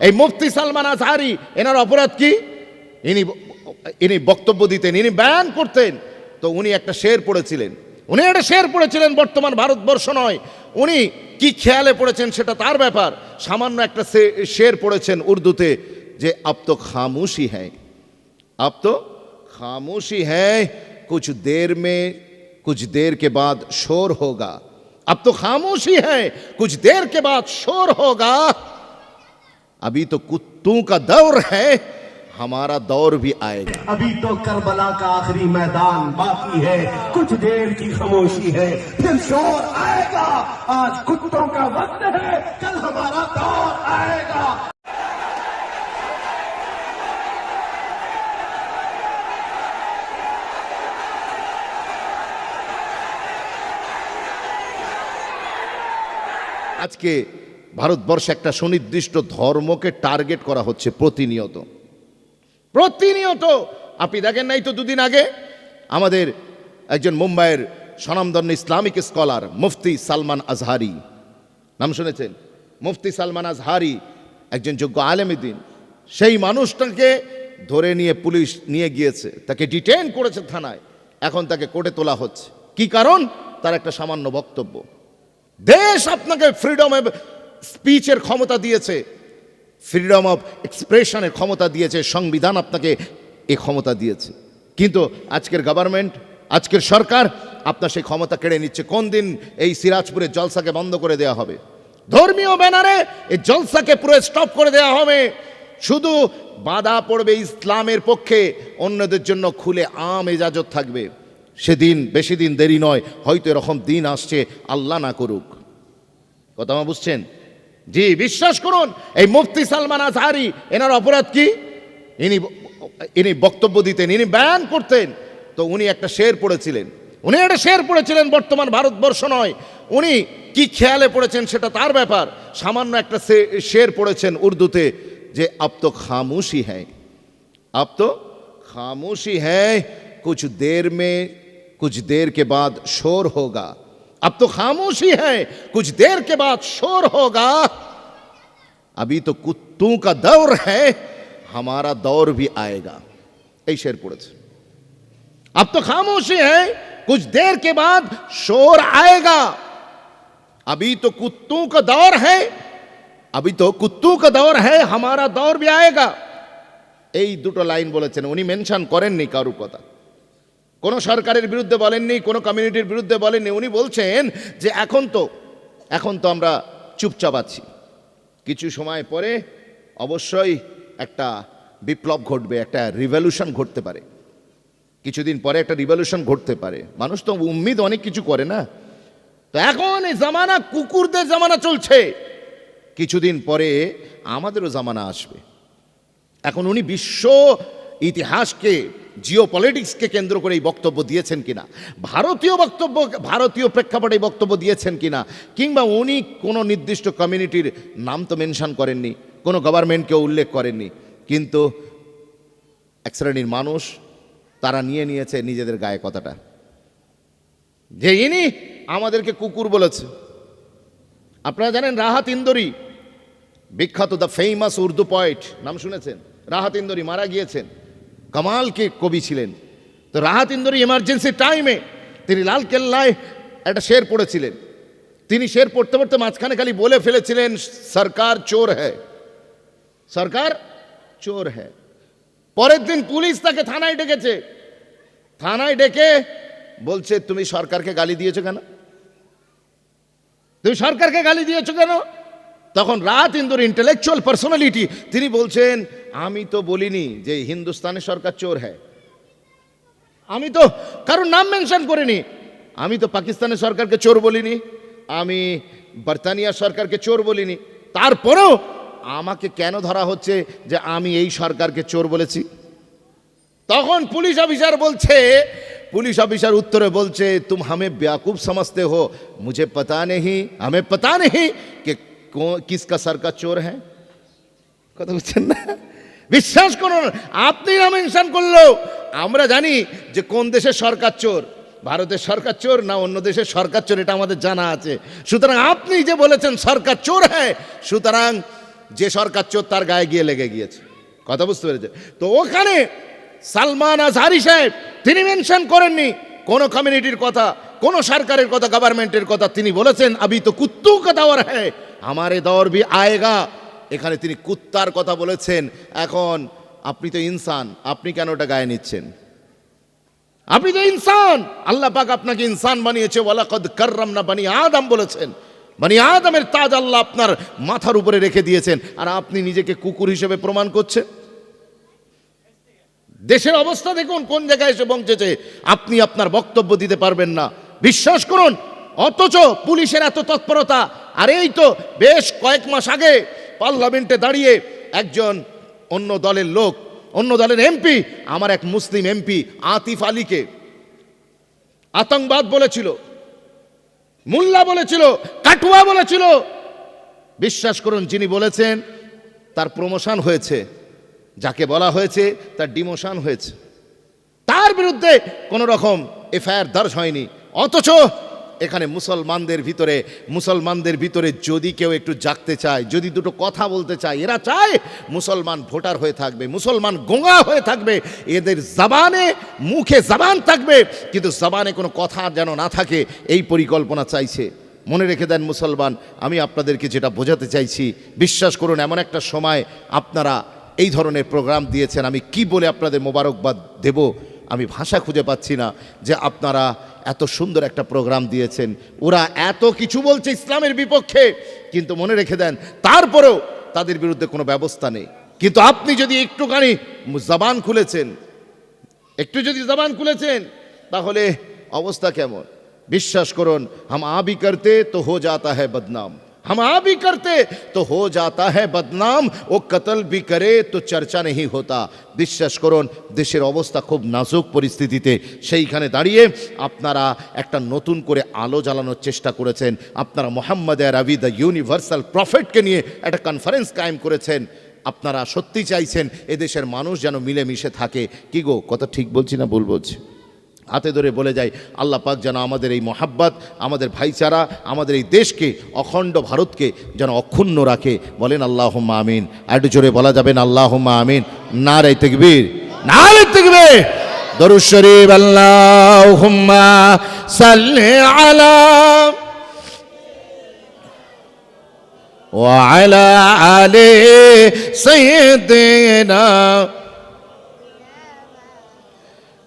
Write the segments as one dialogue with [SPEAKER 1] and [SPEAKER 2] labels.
[SPEAKER 1] এই মুফতি সালমান আজহারি এনার অপরাধ কি ইনি ইনি বক্তব্য দিতেন ইনি ব্যান করতেন তো উনি একটা শের পড়েছিলেন উনি একটা শের পড়েছিলেন বর্তমান ভারতবর্ষ নয় উনি কি খেয়ালে পড়েছেন সেটা তার ব্যাপার সামান্য একটা সে- শের পড়েছেন উর্দুতে যে আপ তো খামোশি হ্যাঁ अब तो खामोशी है कुछ देर में कुछ देर के बाद शोर होगा अब तो खामोशी है कुछ देर के बाद शोर होगा अभी तो कुत्तों का दौर है हमारा दौर भी आएगा।
[SPEAKER 2] अभी तो करबला का आखिरी मैदान बाकी है कुछ देर की खामोशी है फिर शोर आएगा। आज कुत्तों का वक्त है कल हमारा दौर आएगा।
[SPEAKER 1] आज के ভারতবর্ষে একটা সুনির্দিষ্ট ধর্মকে টার্গেট করা হচ্ছে প্রতিনিয়ত। প্রতিনিয়ত! আপনি দেখেন নাই তো দুদিন আগে আমাদের একজন মুম্বাইয়ের স্বনামধন্য ইসলামিক স্কলার মুফতি সালমান আজহারি, নাম শুনেছেন? মুফতি সালমান আজহারি, একজন যোগ্য আলেমদিন সেই মানুষটাকে ধরে নিয়ে পুলিশ নিয়ে গিয়েছে, তাকে ডিটেন করেছে থানায়। এখন তাকে কোর্টে তোলা হচ্ছে। কি কারণ? তার একটা সামান্য বক্তব্য। দেশ আপনাকে ফ্রিডম স্পিচের ক্ষমতা দিয়েছে। ফ্রিডম অফ এক্সপ্রেশনের ক্ষমতা দিয়েছে, সংবিধান আপনাকে এ ক্ষমতা দিয়েছে। কিন্তু আজকের গভর্নমেন্ট আজকের সরকার আপনার সেই ক্ষমতা কেড়ে নিচ্ছে। কোন দিন এই সিরাজপুরের জলসাকে বন্ধ করে দেওয়া হবে? ধর্মীয় ব্যানারে এই জলসাকে পুরো স্টপ করে দেওয়া হবে। শুধু বাধা পড়বে ইসলামের পক্ষে, অন্যদের জন্য খুলে আম এজাজত থাকবে। সেদিন, বেশি দিন দেরি নয়, হয়তো এরকম দিন আসছে, আল্লাহ না করুক। কথা বুঝছেন? জি, বিশ্বাস করুন, এই মুফতি সালমান আজহারি, এনার অপরাধ কি? ইনি ইনি বক্তব্য দিতেন, ইনি ব্যায়াম করতেন। তো উনি একটা শের পড়েছিলেন। উনি একটা শের পড়েছিলেন বর্তমান ভারতবর্ষ নয়। উনি কি খেয়ালে পড়েছেন সেটা তার ব্যাপার। সামান্য একটা শের পড়েছেন উর্দুতে যে, আপ তো খামুশি হ্যাঁ আপ তো খামুশি হ্যাঁ কুছ দের মে, কুছ দের কে বাদ শোর হোগা। अब तो खामोशी है कुछ देर के बाद शोर होगा अभी तो कुत्तों का दौर है हमारा दौर भी आएगा এই শের পড়েছে अब तो खामोशी है कुछ देर के बाद शोर आएगा अभी तो कुत्तों का दौर है अभी तो कुत्तों का दौर है हमारा दौर भी आएगा এই দুটো লাইন বলেছেন উনি মেনশন করেননি কারুর কথা কোনো সরকারের বিরুদ্ধে বলেননি, কোনো কমিউনিটির বিরুদ্ধে বলেননি। উনি বলছেন যে এখন তো এখন তো আমরা চুপচাপ আছি। কিছু সময় পরে অবশ্যই একটা বিপ্লব ঘটবে, একটা রিভলিউশন ঘটতে পারে। কিছুদিন পরে একটা রিভলিউশন ঘটতে পারে। মানুষ তো উম্মিদ অনেক কিছু করে না। তো এখন এই জামানা, কুকুরদের জামানা চলছে। কিছুদিন পরে আমাদেরও জামানা আসবে। এখন উনি বিশ্ব ইতিহাসকে জিও পলিটিক্সকে কেন্দ্র করে এই বক্তব্য দিয়েছেন কিনা? ভারতীয় বক্তব্য, ভারতীয় প্রেক্ষাপটে বক্তব্য দিয়েছেন কিনা? কিংবা উনি কোনো নির্দিষ্ট কমিউনিটির নাম তো মেনশন করেননি, কোনো গভর্নমেন্টকে উল্লেখ করেননি, কিন্তু এক শ্রেণির মানুষ তারা নিয়ে নিয়েছে নিজেদের গায়ে কথাটা। যে ইনি আমাদেরকে কুকুর বলেছে। আপনারা জানেন রাহাত ইন্দোরি, বিখ্যাত দ্য ফেমাস উর্দু পয়েট নাম শুনেছেন? রাহাত ইন্দোরি মারা গিয়েছেন। কামাল কে কবি ছিলেন। তো রাহাত ইন্দোরি এমার্জেন্সি টাইমে তিনি লাল কেল্লায় একটা শের পড়েছিলেন। তিনি শের পড়তে পড়তে মাঝখানে খালি বলে ফেলেছিলেন, সরকার চোর হ্যায়। সরকার চোর হ্যায়। পরের দিন পুলিশ তাকে থানায় ডেকেছে। থানায় ডেকে বলছে, তুমি সরকারকে গালি দিয়েছ কেন? তুমি সরকারকে গালি দিয়েছ কেন? তখন রাত ইন্দুর ইন্টেলেকচুয়াল পার্সোনালিটি তিনি বলছেন আমি তো বলিনি যে হিন্দুস্তানের সরকার চোর হ্যায় আমি তো কারোর নাম মেনশন করিনি আমি তো পাকিস্তানের সরকারকে চোর বলিনি আমি বর্তানিয়া সরকারকে চোর বলিনি তারপরেও আমাকে কেন ধরা হচ্ছে যে আমি এই সরকারকে চোর বলেছি তখন পুলিশ অফিসার বলছে পুলিশ অফিসার উত্তরে বলছে তুম হামে বেয়াকুব সমঝতে হো মুঝে পতা নেই हमें पता नहीं कि কিসকা সরকার চোর হ্যাঁ কথা বুঝছেন না বিশ্বাস করুন আপনি না মেনশন করলেও আমরা জানি যে কোন দেশের সরকার চোর ভারতের সরকার চোর না অন্য দেশের সরকার চোর এটা আমাদের জানা আছে সুতরাং আপনি যে বলেছেন সরকার চোর হ্যাঁ সুতরাং যে সরকার চোর তার গায়ে গিয়ে লেগে গিয়েছে কথা বুঝতে পেরেছে তো ওখানে সালমান আজহারি সাহেব তিনি মেনশন করেননি কোন কমিউনিটির কথা, কোন সরকারের কথা গভর্নমেন্টের কথা তিনি বলেছেন, আবি তো কুত্তু কথা ওর হ্যাঁ আমার এ দর বি আয়েগা। এখানে তিনি কুত্তার কথা বলেছেন। এখন আপনি তো ইনসান, আপনি কেন ওটা গায়ে নিচ্ছেন? আপনি তো ইনসান! আল্লাহ পাক আপনাকে ইনসান বানিয়েছে, ওয়ালাকদ কার্রাম না বানি আদম বলেছেন। মানে আদমের তাজ আল্লাহ আপনার মাথার উপরে রেখে দিয়েছেন। আর আপনি নিজেকে কুকুর হিসেবে প্রমাণ করছেন? দেশের অবস্থা দেখুন, কোন জায়গায় এসে পৌঁছেছে। আপনি আপনার বক্তব্য দিতে পারবেন না। বিশ্বাস করুন, অথচ পুলিশের এত তৎপরতা, আর এই তো বেশ কয়েক মাস আগে পার্লামেন্টে দাঁড়িয়ে একজন অন্য দলের লোক, অন্য দলের এমপি, আমার এক মুসলিম এমপি আতিফ আলীকে আতঙ্কবাদ বলেছিল, মুল্লা বলেছিল, কাটুয়া বলেছিল। বিশ্বাস করুন, যিনি বলেছেন, তার প্রমোশন হয়েছে। যাকে বলা হয়েছে, তার ডিমোশন হয়েছে। তার বিরুদ্ধে কোনো রকম এফআইআর দর্জ হয়নি। অথচ এখানে মুসলমানদের ভিতরে মুসলমানদের ভিতরে যদি কেউ একটু জাগতে চায়, যদি দুটো কথা বলতে চায়, এরা চায় মুসলমান ভোটার হয়ে থাকবে, মুসলমান গোঙা হয়ে থাকবে, এদের জবানে, মুখে জবান থাকবে, কিন্তু জবানে কোনো কথা যেন না থাকে, এই পরিকল্পনা চাইছে। মনে রেখে দেন মুসলমান, আমি আপনাদেরকে যেটা বোঝাতে চাইছি, বিশ্বাস করুন, এমন একটা সময় আপনারা এই ধরনের প্রোগ্রাম দিয়েছেন, আমি কি বলে আপনাদের মোবারকবাদ দেব? আমি ভাষা খুঁজে পাচ্ছি না যে আপনারা এত সুন্দর একটা প্রোগ্রাম দিয়েছেন। ওরা এত কিছু বলছে ইসলামের বিপক্ষে, কিন্তু মনে রেখে দেন, তারপরেও তাদের বিরুদ্ধে কোনো ব্যবস্থা নেই। কিন্তু আপনি যদি একটুখানি জবান খুলেছেন, একটু যদি জবান খুলেছেন, তাহলে অবস্থা কেমন? বিশ্বাস করুন, হাম আবি করতে তো হো যাতা হ্যাঁ বদনাম। हम आ भी करते तो हो जाता है बदनाम ও কতল भी करे তো চর্চা নেই হতা বিশ্বাস করুন দেশের অবস্থা খুব নাজুক পরিস্থিতিতে সেইখানে দাঁড়িয়ে আপনারা একটা নতুন করে আলো জ্বালানোর চেষ্টা করেছেন আপনারা মোহাম্মদ রবি দ্য ইউনিভার্সাল প্রফেটকে নিয়ে একটা কনফারেন্স কায়েম করেছেন আপনারা সত্যি চাইছেন এদেশের মানুষ যেন মিলেমিশে থাকে কি গো কথা ঠিক বলছি না ভুল বলছি হাতে ধরে বলে যাই আল্লাহ পাক যেন আমাদের এই মহাব্বাত আমাদের ভাইচারা আমাদের এই দেশকে অখণ্ড ভারতকে যেন অক্ষুণ্ণ রাখে বলেন আল্লাহ আমিন আর একটু জোরে বলা যাবেন আল্লাহ আমিন না রে তেকবীর না রে তেকবীর দরুদ শরীফ আল্লাহ সাল্লি আলা وعلى آل سيدنا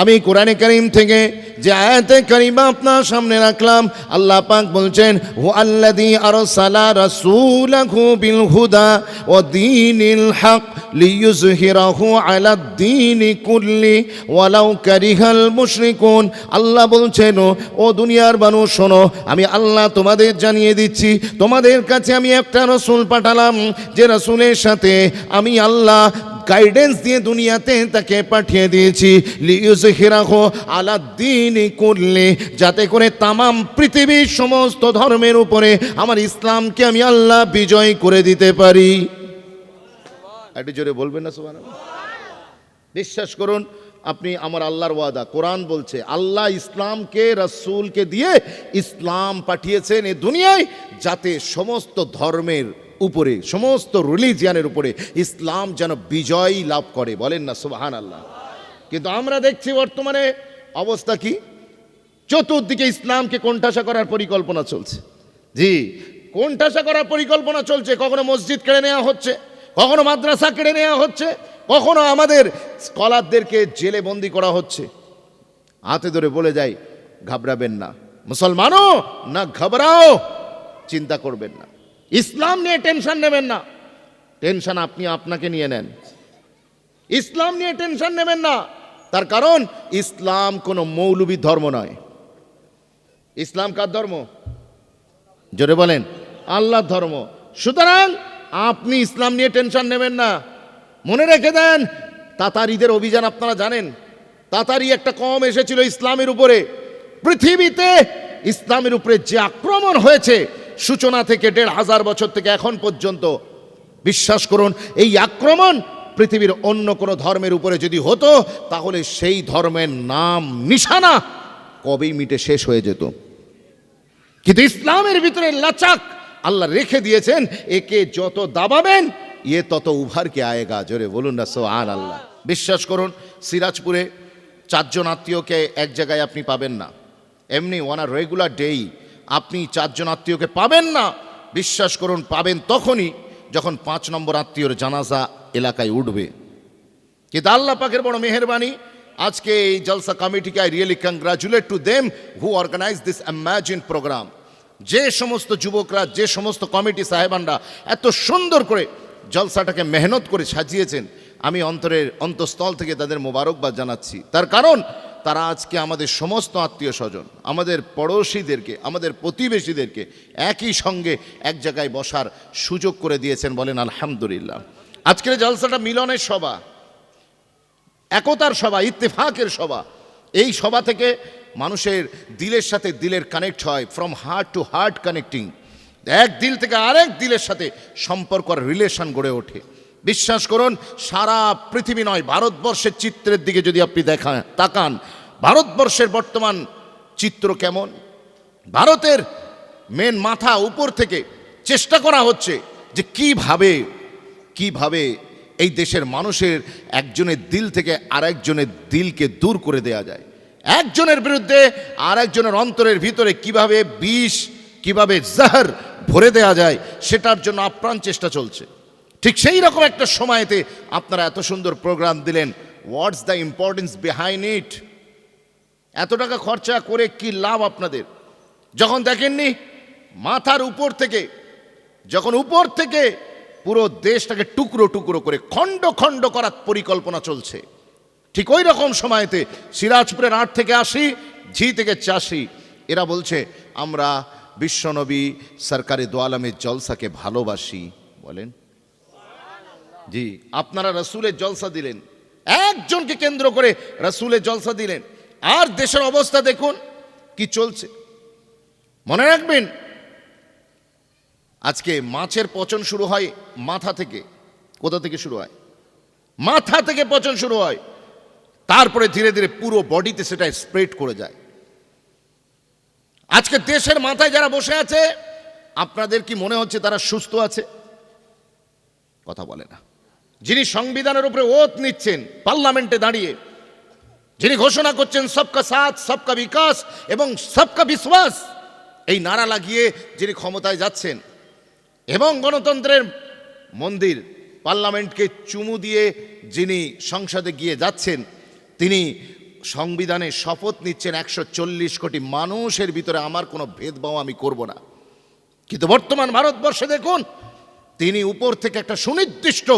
[SPEAKER 1] আমি কোরআনে করিম থেকে যে আয়াতে করিমা আপনার সামনে রাখলাম, আল্লাহ পাক বলছেন ও হু আল্লাদি আরসালা রাসূলাহু বিল হুদা ও দীনিল হক লিইয়ুজহিরাহু আলা দ্বীনি কুল্লি ওয়ালাউ কারিহাল মুশরিকুন। আল্লাহ বলছেন, ও দুনিয়ার মানুষ, শোনো, আমি আল্লাহ তোমাদের জানিয়ে দিচ্ছি, তোমাদের কাছে আমি একটা রসুল পাঠালাম, যে রসুলের সাথে আমি আল্লাহ গাইডেন্স দিয়ে দুনিয়াতে তাকে পাঠিয়ে দিয়েছি। লিউজহিরাহু আলা দিন করলে যাতে করে তামাম পৃথিবীর সমস্ত ধর্মের উপরে আমার ইসলামকে আমি আল্লাহ বিজয় করে দিতে পারি। একটু জোরে বলবেন না সুবান বিশ্বাস করুন, আপনি আমার আল্লাহর ওয়াদা, কোরআন বলছে, আল্লাহ ইসলামকে, রসুলকে দিয়ে ইসলাম পাঠিয়েছেন এ দুনিয়ায়, যাতে সমস্ত ধর্মের উপরে, সমস্ত রিলিজিয়ানের উপরে ইসলাম যেন বিজয় লাভ করে। বলেন না সুবাহান আল্লাহ কিন্তু আমরা দেখছি বর্তমানে অবস্থা কি? চতুর্দিকে ইসলামকে কোণঠাসা করার পরিকল্পনা চলছে। জি, কোণঠাসা করার পরিকল্পনা চলছে। কখনো মসজিদ কেড়ে নেওয়া হচ্ছে, কখনো মাদ্রাসা কেড়ে নেওয়া হচ্ছে, কখনো আমাদের স্কলারদেরকে জেলে বন্দি করা হচ্ছে। হাতে ধরে বলে যাই, ঘাবড়াবেন না। মুসলমানও না ঘাবড়াও, চিন্তা করবেন না। ইসলাম নিয়ে টেনশন নেবেন না। টেনশন আপনি আপনাকে নিয়ে নেন। ইসলাম নিয়ে টেনশন নেবেন না। তার কারণ, ইসলাম কোনো মৌলবী ধর্ম নয়। ইসলাম কার ধর্ম? জোরে বলেন, আল্লাহর ধর্ম। সুতরাং আপনি ইসলাম নিয়ে টেনশন নেবেন না। মনে রেখে দেন, তাতারিদের অভিযান আপনারা জানেন। তাতারি একটা কম এসেছিল ইসলামের উপরে। পৃথিবীতে ইসলামের উপরে যে আক্রমণ হয়েছে সূচনা থেকে দেড় হাজার বছর থেকে এখন পর্যন্ত, বিশ্বাস করুন, এই আক্রমণ পৃথিবীর অন্য কোনো ধর্মের উপরে যদি হতো, তাহলে সেই ধর্মের নাম নিশানা কবেই মিটে শেষ হয়ে যেত। কিন্তু ইসলামের ভিতরে লাচাক আল্লাহ রেখে দিয়েছেন, একে যত দাবাবেন ইয়ে তত উভারকে আয়েগা। জোরে বলুন না সো আর আল্লাহ বিশ্বাস করুন, সিরাজপুরে চারজন আত্মীয়কে এক জায়গায় আপনি পাবেন না। এমনি ওয়ান আর রেগুলার ডেই আপনি চারজন আত্মীয়কে পাবেন না। বিশ্বাস করুন, পাবেন তখনই যখন পাঁচ নম্বর আত্মীয়র জানাজা এলাকায় উঠবে। কিন্তু আল্লাহ পাকের বড় মেহরবানি, আজকে এই জলসা কমিটিকে I really congratulate to them who organise this imagine programme. যে সমস্ত যুবকরা, যে সমস্ত কমিটি সাহেবানরা এত সুন্দর করে জলসাটাকে মেহনত করে সাজিয়েছেন, আমি অন্তরের অন্তঃস্থল থেকে তাদের মোবারকবাদ জানাচ্ছি। তার কারণ তারা আজকে আমাদের সমস্ত আত্মীয় স্বজন আমাদের পড়োশিদেরকে, আমাদের প্রতিবেশীদেরকে একই সঙ্গে এক জায়গায় বসার সুযোগ করে দিয়েছেন বলেন আলহামদুলিল্লাহ। আজকের জলসাটা মিলনের সভা, একতার সভা, ইত্তেফাকের সভা। এই সভা থেকে মানুষের দিলের সাথে দিলের কানেক্ট হয় from heart to heart connecting এক দিল থেকে আরেক দিলের সাথে সম্পর্ক আর রিলেশন গড়ে ওঠে। বিশ্বাস করুন, সারা পৃথিবী নয়, ভারতবর্ষের চিত্রের দিকে যদি আপনি দেখান, তাকান, ভারতবর্ষের বর্তমান চিত্র কেমন? ভারতের মেন মাথা উপর থেকে চেষ্টা করা হচ্ছে যে কীভাবে কীভাবে এই দেশের মানুষের একজনের দিল থেকে আরেকজনের দিলকে দূর করে দেয়া যায়। একজনের বিরুদ্ধে আরেকজনের অন্তরের ভিতরে কীভাবে বিষ, কীভাবে জাহার ভরে দেয়া যায়, সেটার জন্য আপ্রাণ চেষ্টা চলছে। ঠিক সেই রকম একটা সময়তে আপনারা এত সুন্দর প্রোগ্রাম দিলেন। What's the importance behind it এত টাকা খরচা করে কি লাভ আপনাদের? যখন দেখেননি, মাথার উপর থেকে, যখন উপর থেকে পুরো দেশটাকে টুকরো টুকরো করে, খণ্ড খণ্ড করার পরিকল্পনা চলছে। ঠিক ওই রকম সময়তে সিরাজপুরের আট থেকে আসি ঝি থেকে চাষি, এরা বলছে, আমরা বিশ্বনবী সরকারি দোয়ালামের জলসাকে ভালোবাসি। বলেন। জি, আপনারা রসুলের জলসা দিলেন। একজনকে কেন্দ্র করে রসুলের জলসা দিলেন। আর দেশের অবস্থা দেখুন, কি চলছে। মনে রাখবেন, আজকে মাছের পচন শুরু হয় মাথা থেকে। কোথা থেকে শুরু হয়? মাথা থেকে পচন শুরু হয়। তারপরে ধীরে ধীরে পুরো বডিতে সেটা স্প্রেড করে যায়। আজকে দেশের মাথায় যারা বসে আছে, আপনাদের কি মনে হচ্ছে তারা সুস্থ আছে? কথা বলে না। যিনি সংবিধানের উপরে ওত নিচ্ছেন পার্লামেন্টে দাঁড়িয়ে, যিনি ঘোষণা করছেন সবকা সাথ, সবকা বিকাশ এবং সবকা বিশ্বাস, এই নারা লাগিয়ে যিনি ক্ষমতায় যাচ্ছেন এবং গণতন্ত্রের মন্দির পার্লামেন্টকে চুমু দিয়ে যিনি সংসদে গিয়ে যাচ্ছেন, তিনি সংবিধানে শপথ নিচ্ছেন একশো চল্লিশ কোটি মানুষের ভিতরে আমার কোনো ভেদভাব আমি করব না। কিন্তু বর্তমান ভারতবর্ষে দেখুন, তিনি উপর থেকে একটা সুনির্দিষ্ট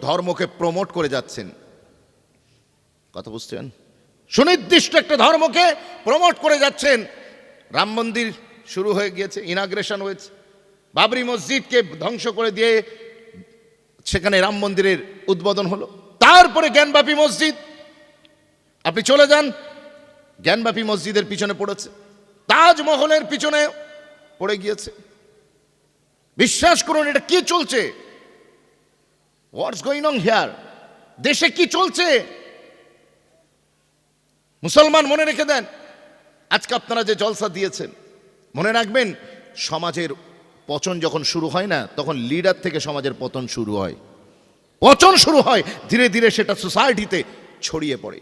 [SPEAKER 1] ধর্মকে প্রমোট করে যাচ্ছেন। কথা বুঝছেন? সুনির্দিষ্ট একটা ধর্মকে প্রমোট করে যাচ্ছেন। রাম মন্দির শুরু হয়ে গিয়েছে ইনাগ্রেশন হয়েছে। বাবরি মসজিদকে ধ্বংস করে দিয়ে সেখানে রাম মন্দিরের উদ্বোধন হলো। তারপরে জ্ঞানবাপী মসজিদ। আপনি চলে যান, জ্ঞানবাপী মসজিদের পিছনে পড়েছে। তাজমহলের পিছনে পড়ে গিয়েছে। বিশ্বাস করুন, এটা কি চলছে? হোয়াটস গোয়িং অন হিয়ার দেশে কি চলছে? মুসলমান মনে রেখে দেন, আজকে আপনারা যে জলসা দিয়েছেন, মনে রাখবেন, সমাজের পচন যখন শুরু হয় না, তখন লিডার থেকে সমাজের পতন শুরু হয়। পচন শুরু হয়, ধীরে ধীরে সেটা সোসাইটিতে ছড়িয়ে পড়ে।